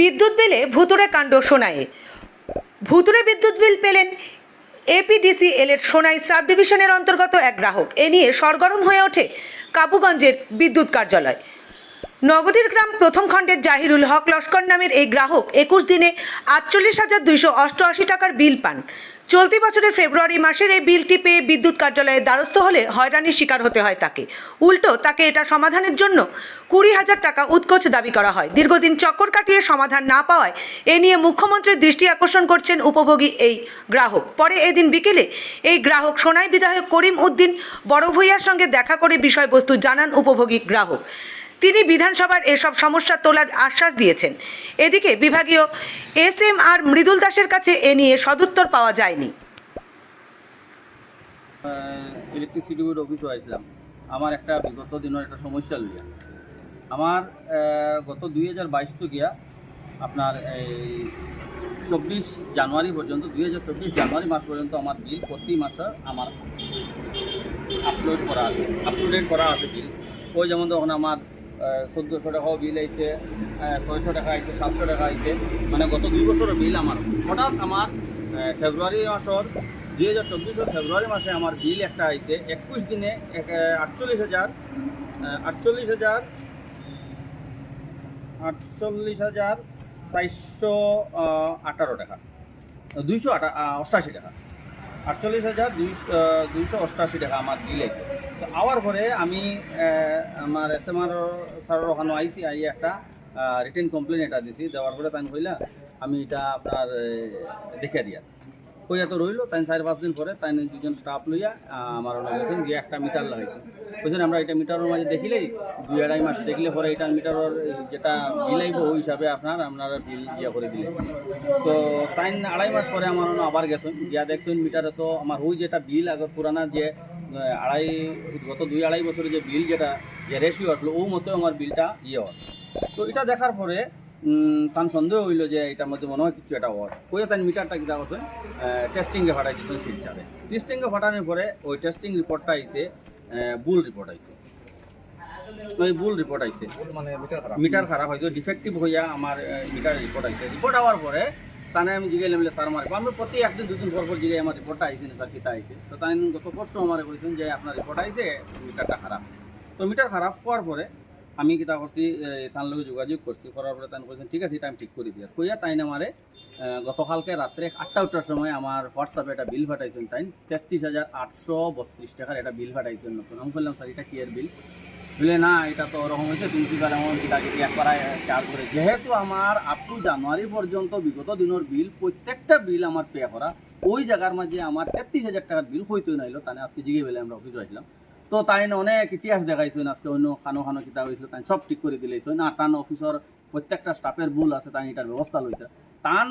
বিদ্যুৎ বিলে ভুতুরে কাণ্ড শোনায়। ভুতুরে বিদ্যুৎ বিল পেলেন এপিডিসিএল এর সোনাই সাব ডিভিশনের অন্তর্গত এক গ্রাহক। এ নিয়ে সরগরম হয়ে ওঠে কাবুগঞ্জের বিদ্যুৎ কার্যালয়। নগদীর গ্রাম প্রথম খণ্ডের জাহিরুল হক লস্কর নামের এই গ্রাহক একুশ দিনে আটচল্লিশ হাজার দুইশো অষ্টআশি টাকার বিল পান। চলতি বছরের ফেব্রুয়ারি মাসের এই বিলটি পেয়ে বিদ্যুৎ কার্যালয়ে দ্বারস্থ হলে হয়রানির শিকার হতে হয় তাকে। উল্টো, তাকে এটা সমাধানের জন্য কুড়ি হাজার টাকা উৎকোচ দাবি করা হয়। দীর্ঘদিন চক্কর কাটিয়ে সমাধান না পাওয়ায় এ নিয়ে মুখ্যমন্ত্রীর দৃষ্টি আকর্ষণ করছেন উপভোগী এই গ্রাহক। পরে এদিন বিকেলে এই গ্রাহক সোনাই বিধায়ক করিম উদ্দিন বড় ভূঁইয়ার সঙ্গে দেখা করে বিষয়বস্তু জানান উপভোগী গ্রাহক। তিনি বিধানসভার এসব সমস্যা তোলার আশ্বাস দিয়েছেন। এদিকে বিভাগীয় এস এম আর মৃদুল দাসের কাছে এ নিয়ে সদুত্তর পাওয়া যায়নি। ইলেকট্রিসিটি বোর্ড অফিসে আসলাম আমার একটা বিগত দিনের একটা সমস্যা লইয়া। আমার গত দুই হাজার বাইশ তো গিয়া আপনার এই চব্বিশ জানুয়ারি পর্যন্ত, দুই হাজার চব্বিশ জানুয়ারি মাস পর্যন্ত আমার বিল প্রতি মাসে আমার আপলোড করা আছে আপ টু ডেট করা আছে বিল। ওই যেমন তখন আমার চোদ্দোশো টাকাও বিল আইছে ছয়শো টাকা আইছে, সাতশো টাকা আইছে। মানে গত দুই বছরের বিল আমার। হঠাৎ আমার ফেব্রুয়ারি মাসের, দুই হাজার চব্বিশের ফেব্রুয়ারি মাসে আমার বিল একটা আইছে। একুশ দিনে আটচল্লিশ হাজার আটচল্লিশ হাজার আটচল্লিশ হাজার চারশো আঠারো টাকা। দুইশো আটা অষ্টাশি টাকা। আটচল্লিশ হাজার দুইশো অষ্টাশি টাকা আমার দিলে তো আওয়ার পরে আমি আমার এস এম আর স্যারের ওখানে আইসি আই একটা রিটার্ন কমপ্লেন এটা দিছি। দেওয়ার পরে তাই হইলা আমি এটা আপনার দেখে দিয়ার। কইয়া তো রইল, তাই চার পাঁচ দিন পরে তাই দুজন স্টাফ লইয়া আমার লাগাইছেন গিয়ে একটা মিটার লাগাইছে। বুঝছেন, আমরা এটা মিটারের মাঝে দেখিলেই, দুই আড়াই মাস দেখলে পরে এটা মিটারের যেটা বিল ওই হিসাবে আপনার আপনারা বিল ইয়া করে দিলে তো তাই আড়াই মাস পরে আমার আবার গেছেন, গিয়া দেখছেন মিটারে তো আমার ওই যেটা বিল আগে পুরানা যে আড়াই, গত দুই আড়াই বছরের যে বিল যেটা, যে রেশিও আসলো, ও মতো আমার বিলটা ইয়ে হয়। তো এটা দেখার পরে তার সন্দেহ হইল যে এটার মধ্যে মনে হয় কিছু একটা ওয়ার কইয়া তাই মিটারটা কিতা করছে টেস্টিংয়ে ফাটাই দিয়েছিল শিলচারে টেস্টিংয়ে ফাটানোর পরে ওই টেস্টিং রিপোর্টটা আইছে বুল রিপোর্ট আইছে। ওই বুল রিপোর্ট আইছে। মিটার খারাপ। হয়তো ডিফেক্টিভ হইয়া আমার মিটার রিপোর্ট আইছে। রিপোর্ট হওয়ার পরে তানে আমি জিগাইলাম বলে স্যার মারে আমি প্রতি একদিন দুদিন পর পর জিগাই আমার রিপোর্টটা আইছে না স্যার কিতা আইছে। তো তাই গত পরশু আমার কইছেন যে আপনার রিপোর্ট আইছে মিটারটা খারাপ। তো মিটার খারাপ হওয়ার পরে আমি কিতা করছি তার লগে যোগাযোগ করছি, করার পরে তাই কইছেন ঠিক আছে এটা আমি ঠিক করে দিয়া। কইয়া তাই না আমারে গতকালকে রাত্রে আটটা উঠার সময় আমার হোয়াটসঅ্যাপে একটা বিল পাঠাইছেন তাই তেত্রিশ হাজার আটশো বত্রিশ টাকার একটা বিল পাঠাইছেন নতুন। আমি বললাম স্যার, এটা কি এর বিল বলে, না, এটা তো ওরকম হয়েছে প্রিন্সিপাল এমন কিতা কিতি একবার চার্জ করে। যেহেতু আমার আপ টু জানুয়ারি পর্যন্ত বিগত দিনের বিল প্রত্যেকটা বিল আমার পে করা, ওই জায়গার মাঝে আমার তেত্রিশ হাজার টাকার বিল হইতে নাইলো তাই আজকে জিগে বেলে আমরা অফিসে আসলাম। তো তাই অনেক ইতিহাস দেখাইছেন, আজকে অন্য খানো খানো কিতা হয়েছিল তাই সব ঠিক করে দিলেছে না তান অফিসর প্রত্যেকটা স্টাফের ভুল আছে তাই এটার ব্যবস্থা লইতে তান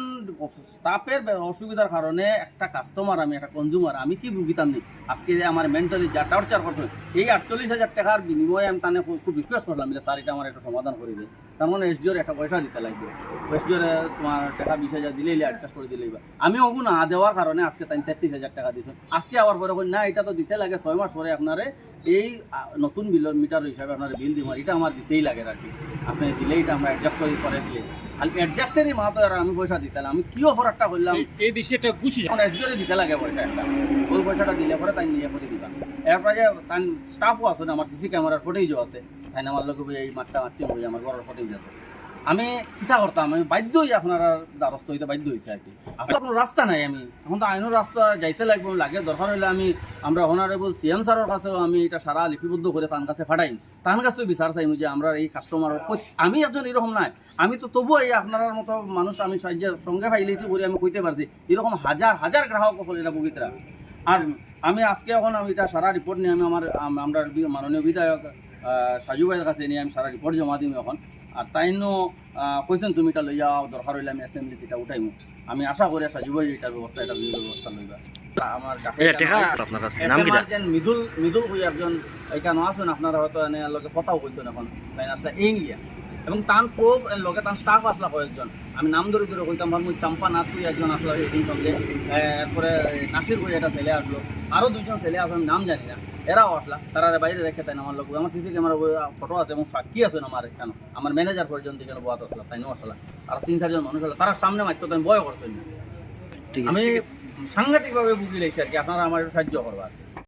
স্টাফের অসুবিধার কারণে একটা কাস্টমার আমি একটা কনজিউমার আমি কি ভুগিতাম নি? আজকে যে আমার মেন্টালি যা টর্চার করছে, এই আটচল্লিশ হাজার টাকার বিনিময়ে আমি তানে খুব- রিকোয়েস্ট করলাম যে, স্যার, এটা আমার একটা সমাধান করে দিই তার মানে এসডিওর একটা পয়সা দিতে লাগবে। এসডিওর তোমার টাকা বিশ হাজার দিলেই অ্যাডজাস্ট করে দিলেই বা আমি ওগু না দেওয়ার কারণে আজকে তাই তেত্রিশ হাজার টাকা দিয়েছেন আজকে আবার পরে না, এটা তো দিতে লাগে, ছয় মাস পরে আপনারে এই নতুন বিলের মিটার হিসাবে আপনার বিল দিব এটা আমার দিতেই লাগে আর কি। আপনি দিলেই এটা আমরা অ্যাডজাস্ট করে দিলে আর অ্যাডজাস্টেরই মাতো আর আমি পয়সা দিতে আমি কি অফারটা করলাম? এই- বিষয়টা গুছি এখন এসডিওরে দিতে লাগে পয়সা একটা। ওই পয়সাটা দিলে পরে তাই নিজে করে দিবা। এরপরে তাই স্টাফও আছে না আমার সিসি ক্যামেরার ফুটেজও আছে। তাই না আমার লোক এই মাঠটা মারতে বই আমার ঘরের ফুটেজ আছে। আমি কিতা করতাম আমি বাধ্য হই আপনার দ্বারস্থ হইতে বাধ্য হইতে আর কি। আপনার কোনো রাস্তা নাই আমি এখন তো আইনের রাস্তা যাইতে লাগবে লাগে দরকার হইলে আমি আমরা অনারেবল সিএম স্যারের কাছেও আমি এটা সারা লিপিবদ্ধ করে তার কাছে ফাটাই। তার কাছেও বিচার চাইম যে আমরা এই কাস্টমার আমি একজন এরকম নাই। আমি তো তবুও এই আপনার মতো মানুষ আমি সাহায্যের সঙ্গে পাইলেছি বলে আমি কইতে পারছি এরকম হাজার হাজার গ্রাহক হল এটা বগিতরা আর আমি আজকে এখন আমি এটা সারা রিপোর্ট নিয়ে আমি আমার আমরা মাননীয় বিধায়ক সাজু ভাইয়ের কাছে নিয়ে আমি সারা রিপোর্ট জমা দিম এখন। আর তাইনো কইছেন তুমি এটা লইয়া দরকার হইলে আমি অ্যাসেম্বলিতে এটা উঠাইম। আমি আশা করি সাজু ভাই এটার ব্যবস্থা এটা বিল ব্যবস্থা লইবা। আমার ডাকে এটা এটা টেকা আপনার কাছে নাম কি SMR যেন মৃদুল মৃদুল হই একজন এখানে আছেন আপনারা হয়তো এনে লগে কথাও কইছেন এখন। তাই আসলে ইন্ডিয়া এবং তান প্রুফ এর লগে তান স্টাফ আসলা কয়েকজন। আমি নাম ধরে ধরে কইতাম ভাবছি চাম্পা নাথ তুই একজন আসলো এই সঙ্গে। এরপরে নাসির কই একটা ছেলে আসলো। আরও দুইজন ছেলে আসলো আমি নাম জানি না। এরাও আসলা তারা বাইরে রেখে তাই না আমার লোক আমার সিসি ক্যামেরা ফটো আছে এবং সাক্ষী আছে আমার কেন আমার ম্যানেজার পর্যন্ত এখানে বয়াত আসলা তাই আসলা। আর তিন চারজন মানুষ হলো তারা সামনে মারতো তাই বয় ভয় করছেন না। আমি সাংঘাতিকভাবে বুঝি লাগছি আর কি আপনারা আমার সাহায্য করবার